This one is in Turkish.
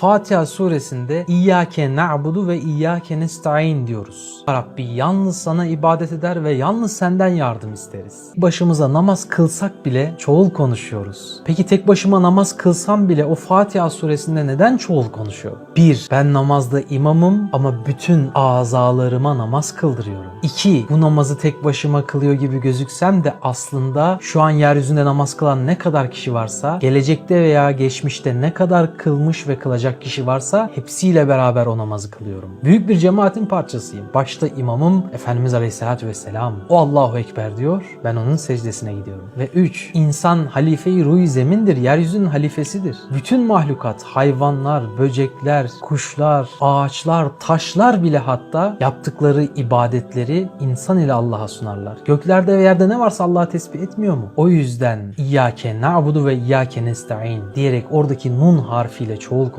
Fatiha suresinde İyyâke na'budu ve İyyâke nesta'in diyoruz. Rabbi yalnız sana ibadet eder ve yalnız senden yardım isteriz. Başımıza namaz kılsak bile çoğul konuşuyoruz. Peki tek başıma namaz kılsam bile o Fatiha suresinde neden çoğul konuşuyor? 1. Ben namazda imamım ama bütün azalarıma namaz kıldırıyorum. 2. Bu namazı tek başıma kılıyor gibi gözüksem de aslında şu an yeryüzünde namaz kılan ne kadar kişi varsa, gelecekte veya geçmişte ne kadar kılmış ve kılacak kişi varsa hepsiyle beraber o namazı kılıyorum. Büyük bir cemaatin parçasıyım. Başta imamım Efendimiz Aleyhisselatü Vesselam. O Allahu Ekber diyor. Ben onun secdesine gidiyorum. Ve 3. İnsan halife-i ruh zemindir. Yeryüzünün halifesidir. Bütün mahlukat, hayvanlar, böcekler, kuşlar, ağaçlar, taşlar bile hatta yaptıkları ibadetleri insan ile Allah'a sunarlar. Göklerde ve yerde ne varsa Allah'a tesbih etmiyor mu? O yüzden İyyâke na'budu ve İyyâke nesta'in diyerek oradaki nun harfiyle çoğul konuş